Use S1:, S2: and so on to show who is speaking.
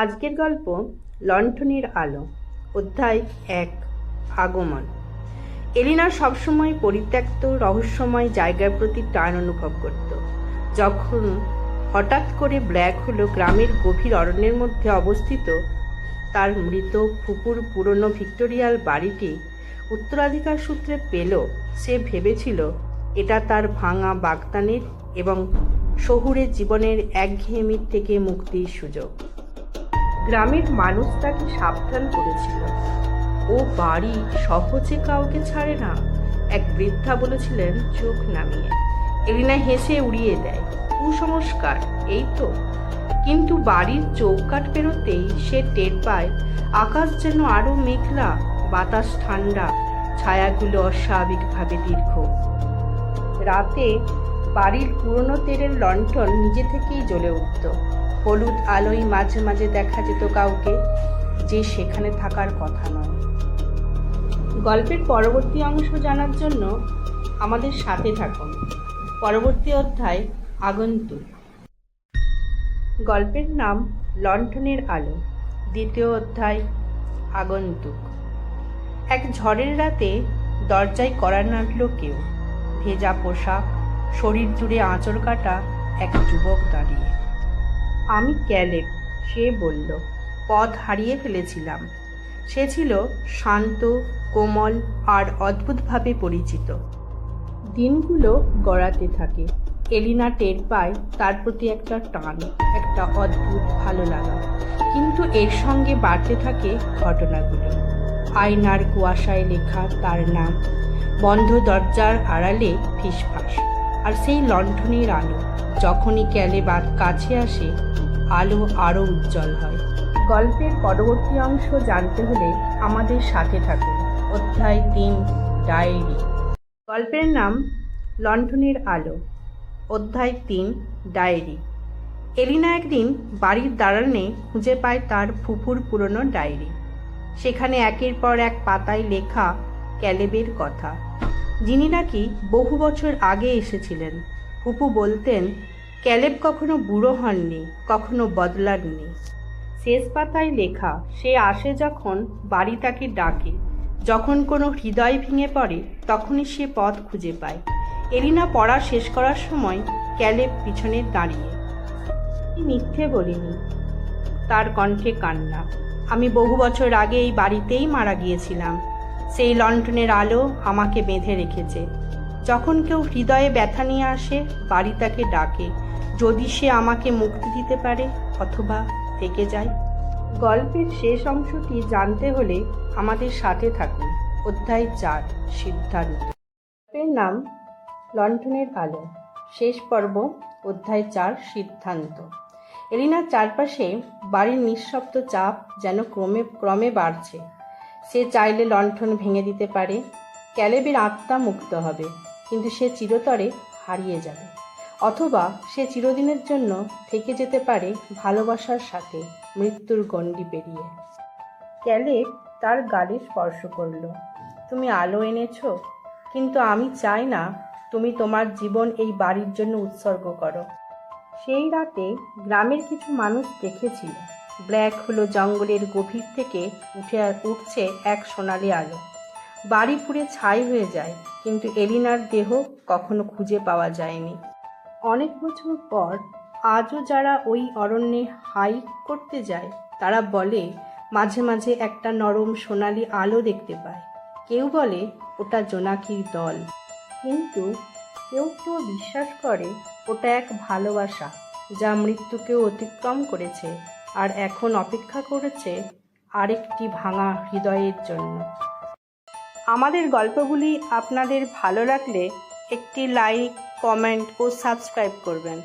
S1: আজকের গল্প লণ্ঠনের আলো, অধ্যায় এক, আগমন। এলিনা সবসময় পরিত্যক্ত, রহস্যময় জায়গার প্রতি টান অনুভব করত। যখন হঠাৎ করে ব্ল্যাক হলো গ্রামের গভীর অরণ্যের মধ্যে অবস্থিত, তার মৃত ফুপুর পুরনো ভিক্টোরিয়াল বাড়িটি উত্তরাধিকার সূত্রে পেল, সে ভেবেছিল এটা তার ভাঙা বাগদানের এবং শহুরে জীবনের একঘেয়েমির থেকে মুক্তির সুযোগ। গ্রামের মানুষ তাকে সাবধান করেছিল। ও বাড়ি সহজে কাউকে ছাড়ে না। এক বৃদ্ধা বলেছিলেন, চোখ নামিয়ে। এলিনা হেসে উড়িয়ে দেয়, কুসংস্কার, এই তো। কিন্তু বাড়ির চৌকাট পেরোতেই সে টের পায়, আকাশ যেন আরও মেঘলা, বাতাস ঠান্ডা, ছায়াগুলো অস্বাভাবিকভাবে দীর্ঘ। রাতে বাড়ির পুরনো তেলের লণ্ঠন নিজে থেকেই জ্বলে উঠত। হলুদ আলোয় মাঝে মাঝে দেখা যেত কাউকে যে সেখানে থাকার কথা নয়। গল্পের পরবর্তী অংশ জানার জন্য আমাদের সাথে থাকুন। পরবর্তী অধ্যায় আগন্তুক। গল্পের নাম লণ্ঠনের আলো। দ্বিতীয় অধ্যায় আগন্তুক। এক ঝড়ের রাতে দরজায় করা নাড়ল কেউ। ভেজা পোশাক, শরীর জুড়ে আঁচড় কাটা এক যুবক দাঁড়িয়ে। আমি ক্যালেব সে বলল, পথ হারিয়ে ফেলেছিলাম। সে ছিল শান্ত, কোমল আর অদ্ভুতভাবে পরিচিত। দিনগুলো গড়াতে থাকে। এলিনা টের পায় তার প্রতি একটা টান, একটা অদ্ভুত ভালো লাগা। কিন্তু এর সঙ্গে বাড়তে থাকে ঘটনাগুলো। আয়নার কুয়াশায় লেখা তার নাম, বন্ধ দরজার আড়ালে ফিসফাস। আর সেই লণ্ঠনের আলো যখনই ক্যালেবার কাছে আসে, আলো আরও উজ্জ্বল হয়। গল্পের পরবর্তী অংশ জানতে হলে আমাদের সাথে থাকুন। অধ্যায় তিন, ডায়েরি। গল্পের নাম, লণ্ঠনের আলো। অধ্যায় তিন, ডায়েরি। এলিনা একদিন বাড়ির দাঁড়ানে খুঁজে পায় তার ফুফুর পুরনো ডায়েরি। সেখানে একের পর এক পাতায় লেখা ক্যালেবের কথা। যিনি নাকি বহু বছর আগে এসেছিলেন। হুপু বলতেন, ক্যালেব কখনো বুড়ো হননি, কখনো বদলাননি। শেষ পাতায় লেখা, সে আসে যখন বাড়ি তাকে ডাকে। যখন কোনো হৃদয় ভেঙে পড়ে, তখনই সে পথ খুঁজে পায়। এলিনা পড়া শেষ করার সময় ক্যালেব পিছনে দাঁড়িয়ে মিথ্যে বলিনি। তার কণ্ঠে কান্না। আমি বহু বছর আগে এই বাড়িতেই মারা গিয়েছিলাম। সেই লণ্ঠনের আলো আমাকে বেঁধে রেখেছে। যখন কেউ হৃদয়ে ব্যথা নিয়ে আসে, বাড়ি তাকে ডাকে। যদি সে আমাকে মুক্তি দিতে পারে অথবা থেকে যায়। গল্পের শেষ অংশটি জানতে হলে আমাদের সাথে থাকুন। অধ্যায় চার, সিদ্ধান্ত। গল্পের নাম লণ্ঠনের আলো। শেষ পর্ব, অধ্যায় চার, সিদ্ধান্ত। এলিনার চারপাশে বাড়ির নিঃশব্দ চাপ যেন ক্রমে ক্রমে বাড়ছে। সে চাইলে লণ্ঠন ভেঙে দিতে পারে। ক্যালেবের আত্মা মুক্ত হবে, কিন্তু সে চিরতরে হারিয়ে যাবে। অথবা সে চিরদিনের জন্য থেকে যেতে পারে ভালোবাসার সাথে মৃত্যুর গণ্ডি পেরিয়ে। ক্যালেব তার গালে স্পর্শ করল, তুমি আলো এনেছো? কিন্তু আমি চাই না তুমি তোমার জীবন এই বাড়ির জন্য উৎসর্গ করো। সেই রাতে গ্রামের কিছু মানুষ দেখেছিল। ব্ল্যাক হলো জঙ্গলের গভীর থেকে উঠে উঠছে এক সোনালি আলো। বাড়ি পুড়ে ছাই হয়ে যায়, কিন্তু এলিনার দেহ কখনো খুঁজে পাওয়া যায়নি। অনেক বছর পর আজও যারা ওই অরণ্যে হাইক করতে যায়, তারা বলে, মাঝে মাঝে একটা নরম সোনালি আলো দেখতে পায় কেউ বলে, ওটা জোনাকির দল। কিন্তু কেউ কেউ বিশ্বাস করে, ওটা এক ভালোবাসা, যা মৃত্যুকেও অতিক্রম করেছে। আর এখন অপেক্ষা করেছে আরেকটি ভাঙা হৃদয়ের জন্য। আমাদের গল্পগুলি আপনাদের ভালো লাগলে একটি লাইক কমেন্ট ও সাবস্ক্রাইব করবেন।